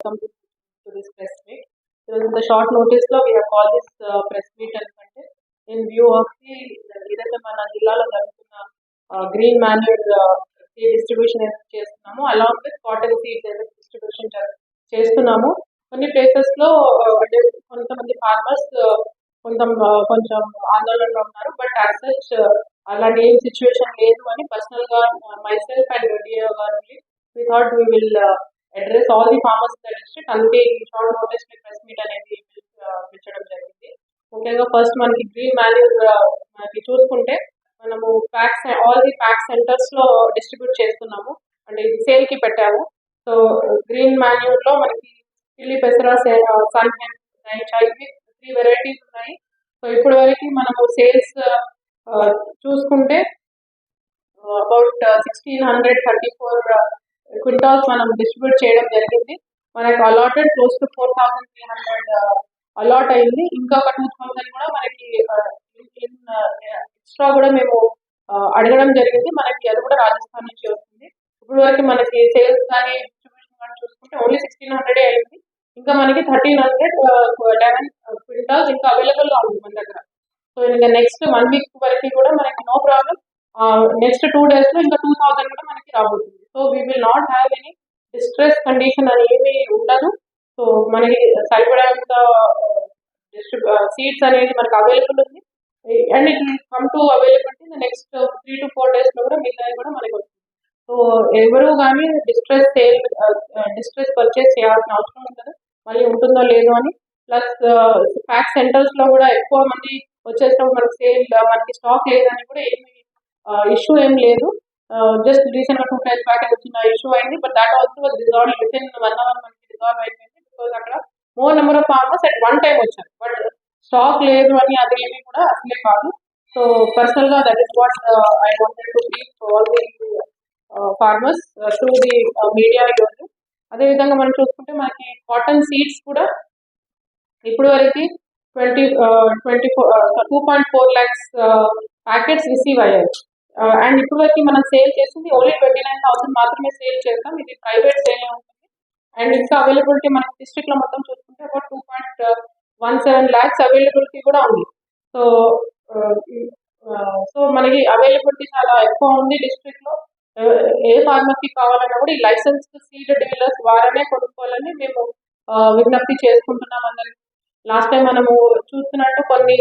come to to this press meet. So in the short notice లో we have called this uh, ఎందుకంటే in view of the ఏదైతే మన జిల్లాలో జరుగుతున్న green manure distribution చేస్తున్నాము along with cotton seeds ఏదైతే distribution చేస్తున్నాము కొన్ని ప్లేసెస్లో అంటే కొంతమంది ఫార్మర్స్ కొంత కొంచెం ఆందోళనలో ఉన్నారు. బట్ యాజ్ సచ్ అలాంటి ఏం సిచ్యువేషన్ లేదు అని పర్సనల్గా మై సెల్ఫ్ అండ్ డిఓ గారు we thought we will address all the farmers in the district అందుకే ఈ షార్ట్ నోటీస్ ప్రెస్ మీట్ అనేది పిలిచడం జరిగింది. ముఖ్యంగా ఫస్ట్ మనకి గ్రీన్ మాన్యూర్ మనకి చూసుకుంటే మనము ప్యాక్స్ ఆల్ ది ప్యాక్ సెంటర్స్లో డిస్ట్రిబ్యూట్ చేస్తున్నాము. అంటే ఇది సేల్కి పెట్టాము. సో గ్రీన్ మాన్యూర్లో మనకి పిల్లి పెసర సన్ ఇవి త్రీ వెరైటీస్ ఉన్నాయి. సో ఇప్పటి వరకు మనము సేల్స్ చూసుకుంటే about sixteen hundred thirty four quintals మనం డిస్ట్రిబ్యూట్ చేయడం జరిగింది. మనకి allotted close to four thousand three hundred allot అయింది. ఇంకా ఒక టూ థౌసండ్ కూడా మనకి ఎక్స్ట్రా కూడా మేము అడగడం జరిగింది. మనకి అది కూడా రాజస్థాన్ నుంచి వస్తుంది. ఇప్పుడు వరకు మనకి సేల్స్ కానీ డిస్ట్రిబ్యూషన్ కానీ చూసుకుంటే ఓన్లీ సిక్స్టీన్ హండ్రెడ్ అయింది. ఇంకా మనకి థర్టీన్ హండ్రెడ్ లెవెన్ క్వింటాల్స్ ఇంకా అవైలబుల్గా ఉంది మన దగ్గర. సో ఇంకా నెక్స్ట్ వన్ వీక్ వరకు కూడా మనకి నో ప్రాబ్లం నెక్స్ట్ టూ డేస్లో ఇంకా టూ థౌసండ్ కూడా మనకి రాబోతుంది. So we will not have any distress condition అని ఉండదు. సో మనకి సరిపడేంత సీట్స్ అనేది మనకి అవైలబుల్ ఉంది. And it come to availability next three to four డేస్లో కూడా మిగతా కూడా మనకి వస్తుంది. సో ఎవరు కానీ డిస్ట్రెస్ సేల్ డిస్ట్రెస్ పర్చేస్ చేయాల్సిన అవసరం ఉండదు. మళ్ళీ ఉంటుందో లేదో అని. ప్లస్ ప్యాక్ సెంటర్స్లో కూడా ఎక్కువ మంది వచ్చేసినప్పుడు మనకి సేల్ మనకి స్టాక్ లేదని కూడా ఏమి ఇష్యూ ఏం లేదు. జస్ట్ రీసెంట్గా టూ టైమ్స్ బ్యాక్ వచ్చిన ఇష్యూ అయింది. But that also resolve with in one hour మనకి రిజాల్వ్ అయిపోయింది. బికాస్ అక్కడ more number of farmers at one time వచ్చారు. బట్ స్టాక్ లేదు అని అది ఏమి కూడా అసలే కాదు. సో పర్సనల్గా that is what I wanted to be all the farmers through the media ఈరోజు అదేవిధంగా మనం చూసుకుంటే మనకి కాటన్ సీడ్స్ కూడా ఇప్పుడు వరకు twenty twenty four two point four lakhs packets receive అయ్యాయి. అండ్ ఇప్పుడు వరకు మనం సేల్ చేసింది ఓన్లీ ట్వంటీ నైన్ థౌసండ్ మాత్రమే సేల్ చేస్తాం. ఇది ప్రైవేట్ సేల్ ఉంటుంది. అండ్ ఇంకా అవైలబిలిటీ మనకి డిస్ట్రిక్ట్లో మొత్తం చూసుకుంటే about two point one seven lakhs availability కూడా ఉంది. సో సో మనకి అవైలబిలిటీ చాలా ఎక్కువ ఉంది డిస్ట్రిక్ట్లో. ఏ ఫార్మర్కి కావాలన్నా కూడా ఈ లైసెన్స్ సీడ్ డీలర్స్ ద్వారానే కొనుక్కోవాలని మేము విజ్ఞప్తి చేసుకుంటున్నాం అందరికి. లాస్ట్ టైం మనము చూస్తున్నట్టు కొన్ని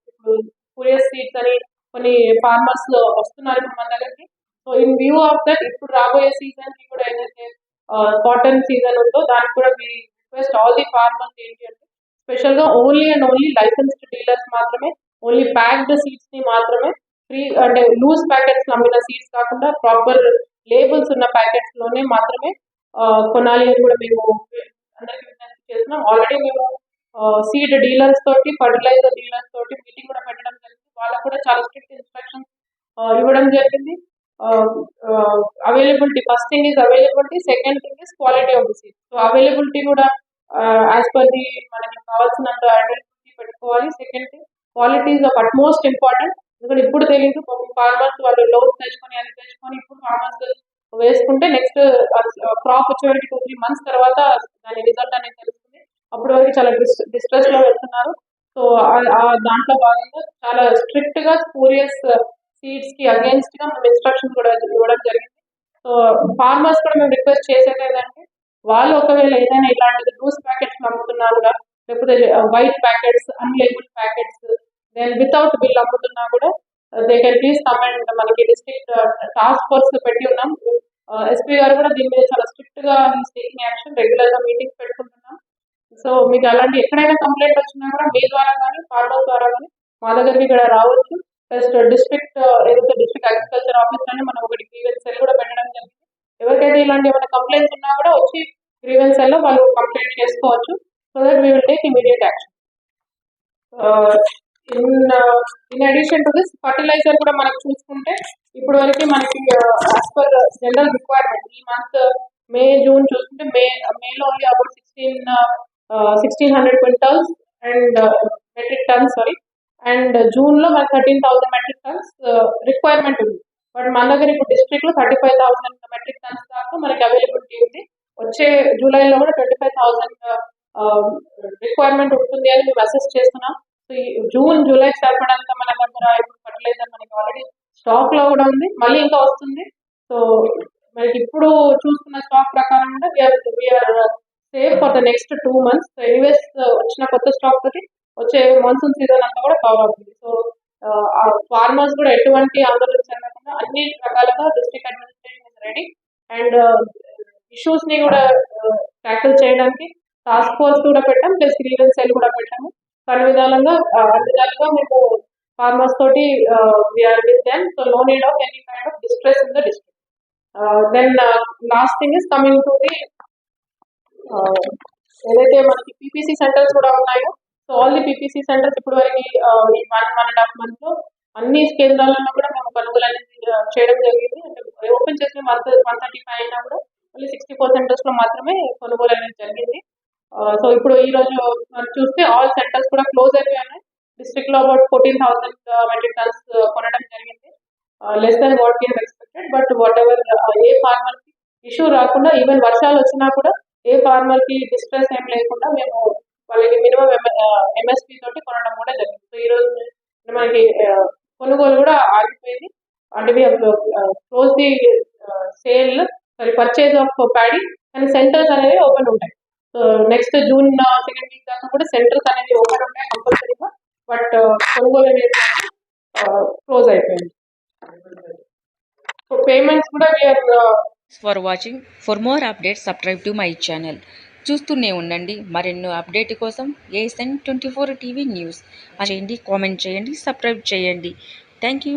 ఇప్పుడు కూరియర్ సీడ్స్ అని కొన్ని ఫార్మర్స్ వస్తున్నారు ఇప్పుడు మన దగ్గరికి. So in view of that ఇప్పుడు రాబోయే సీజన్కి కూడా ఏదైతే కాటన్ సీజన్ ఉందో దానికి కూడా మీ రిక్వెస్ట్ ఆల్ ది ఫార్మర్స్ ఏంటి అంటే స్పెషల్గా only and only licensed dealers మాత్రమే ఓన్లీ ప్యాక్డ్ సీడ్స్ని మాత్రమే ఫ్రీ అంటే లూజ్ ప్యాకెట్స్ అమ్మిన సీడ్స్ కాకుండా ప్రాపర్ లేబుల్స్ ఉన్న ప్యాకెట్స్లోనే మాత్రమే కొనాలి అని కూడా మేము అందరికీ విజ్ఞప్తి చేస్తున్నాం. ఆల్రెడీ మేము సీడ్ డీలర్స్ తోటి ఫర్టిలైజర్ డీలర్స్ తోటి మీటింగ్ కూడా పెట్టడం జరిగింది. వాళ్ళకు కూడా చాలా స్ట్రిక్ట్ ఇన్స్ట్రక్షన్స్ ఇవ్వడం జరిగింది. Availability first thing is availability second thing is quality of the seed so availability కూడా యాజ్ పర్ ది మనకి కావాల్సినంత ఐడెంటిటీ పెట్టుకోవాలి. Second thing quality is of utmost important ఎందుకంటే ఇప్పుడు తెలియదు ఫార్మర్స్ వాళ్ళు లోన్స్ తెచ్చుకొని అది తెచ్చుకొని ఇప్పుడు ఫార్మర్స్ వేసుకుంటే నెక్స్ట్ క్రాప్ వచ్చేవరకు టూ త్రీ మంత్స్ తర్వాత దాని రిజల్ట్ అనేది తెలుస్తుంది. అప్పటి వరకు చాలా డిస్ట్రెస్లో వెళ్తున్నారు. సో దాంట్లో భాగంగా చాలా స్ట్రిక్ట్గా స్పూరియస్ సీడ్స్కి అగేన్స్ట్గా మేము ఇన్స్ట్రక్షన్ కూడా ఇవ్వడం జరిగింది. సో ఫార్మర్స్ కూడా మేము రిక్వెస్ట్ చేసేది ఏంటంటే వాళ్ళు ఒకవేళ ఏదైనా ఇలాంటిది లూస్ ప్యాకెట్స్ అమ్ముతున్నా కూడా లేకపోతే white packets unlabel packets then without bill అమ్ముతున్నా కూడా దే కెన్ ప్లీజ్ కమెంట్ మనకి డిస్ట్రిక్ట్ టాస్క్ ఫోర్స్ పెట్టి ఉన్నాం. Uh, ఎస్పీ గారు కూడా దీని మీద చాలా స్ట్రిక్ట్గా టేకింగ్ యాక్షన్ రెగ్యులర్గా మీటింగ్స్ పెట్టుకుంటున్నాం. సో మీకు అలాంటి ఎక్కడైనా కంప్లైంట్ వచ్చినా కూడా మీ ద్వారా కానీ ఫార్మర్ ద్వారా కానీ మా దగ్గరికి ఇక్కడ రావచ్చు. ప్లస్ డిస్ట్రిక్ట్ uh, ఏదైతే డిస్ట్రిక్ట్ అగ్రికల్చర్ ఆఫీస్లోనే మనం ఒకటి గ్రీవెన్స్ సెల్ కూడా పెట్టడం జరిగింది. ఎవరికైతే ఇలాంటి ఏమైనా కంప్లైంట్స్ ఉన్నా కూడా వచ్చి గ్రీవెన్స్ సెల్లో వాళ్ళు కంప్లైంట్ చేసుకోవచ్చు. So that we will take immediate action in in addition to this fertilizer కూడా మనకు చూసుకుంటే ఇప్పుడు వరకు మనకి యాజ్ పర్ జనరల్ రిక్వైర్మెంట్ ఈ మంత్ మే జూన్ చూసుకుంటే మే మేలో only about sixteen sixteen hundred quintals and metric tons sorry and జూన్లో మనకి thirteen thousand metric tons requirement ఉంది. బట్ మన దగ్గర ఇప్పుడు డిస్ట్రిక్ట్లో thirty five thousand metric tons దాకా మనకి అవైలబిలిటీ ఉంది. వచ్చే జూలైలో కూడా ట్వంటీ ఫైవ్ థౌసండ్ రిక్వైర్మెంట్ ఉంటుంది అని మేము అసెస్ చేస్తున్నాం. జూన్ జూలై సరిపడంత మన దగ్గర ఇప్పుడు ఫర్టిలైజర్ మనకి ఆల్రెడీ స్టాక్లో కూడా ఉంది. మళ్ళీ ఇంకా వస్తుంది. సో మనకి ఇప్పుడు చూస్తున్న స్టాక్ ప్రకారం కూడా we're safe for the next two months so anyways వచ్చిన కొత్త స్టాక్ తోటి వచ్చే మాన్సూన్ సీజన్ అంతా కూడా కవర్ అవుతుంది. సో ఫార్మర్స్ కూడా ఎటువంటి ఆందోళన చెందకుండా అన్ని రకాలుగా డిస్ట్రిక్ట్ అడ్మినిస్ట్రేషన్ రెడీ అండ్ ఇష్యూస్ని కూడా uh, ట్యాకిల్ చేయడానికి టాస్క్ ఫోర్స్ కూడా పెట్టాం. ప్లస్ గ్రీవెన్స్ సెల్ కూడా పెట్టాము. అన్ని విధాలుగా అన్ని విధాలుగా మేము ఫార్మర్స్ తోటి we're with then so no need of any kind of distress in the district then last thing is coming to the ఏదైతే మనకి పీపీసీ సెంటర్స్ కూడా ఉన్నాయో so all the PPC centres ఇప్పుడు వరకు ఈ వన్ వన్ అండ్ హాఫ్ మంత్లో అన్ని కేంద్రాలలో కూడా మేము కొనుగోలు అనేది చేయడం జరిగింది. అంటే ఓపెన్ చేసిన వన్ వన్ థర్టీ ఫైవ్ అయినా కూడా ఓన్లీ సిక్స్టీ ఫోర్ సెంటర్స్లో మాత్రమే కొనుగోలు అనేది జరిగింది. సో ఇప్పుడు ఈ రోజు మనం చూస్తే ఆల్ సెంటర్స్ కూడా క్లోజ్ అయిపోయాయి. డిస్ట్రిక్ట్లో about fourteen thousand metric tons కొనడం జరిగింది. Less than what we expected but whatever a ఫార్మర్కి issue రాకుండా ఈవెన్ వర్షాలు వచ్చినా కూడా ఏ ఫార్మర్కి డిస్ట్రెస్ ఏం లేకుండా మేము వాళ్ళకి మినిమం ఎంఎస్పి తోటి కొనడం కూడా జరిగింది. సో ఈ రోజు మనకి కొనుగోలు కూడా ఆగిపోయింది. అంటే close the sale sorry purchase of paddy కానీ సెంటర్స్ అనేవి ఓపెన్ ఉంటాయి. నెక్స్ట్ జూన్ సెకండ్ వీక్ దాకా కూడా సెంటర్స్ అనేది ఓపెన్ ఉంటాయి కంపల్సరీగా బట్ uh, కొనుగోలు అనేది క్లోజ్ uh, అయిపోయింది. సో పేమెంట్స్ కూడా we're for watching for more updates subscribe to my channel చూస్తూనే ఉండండి. మరెన్నో అప్డేట్ కోసం ASN twenty four TV news చేయండి కామెంట్ చేయండి సబ్స్క్రైబ్ చేయండి. Thank you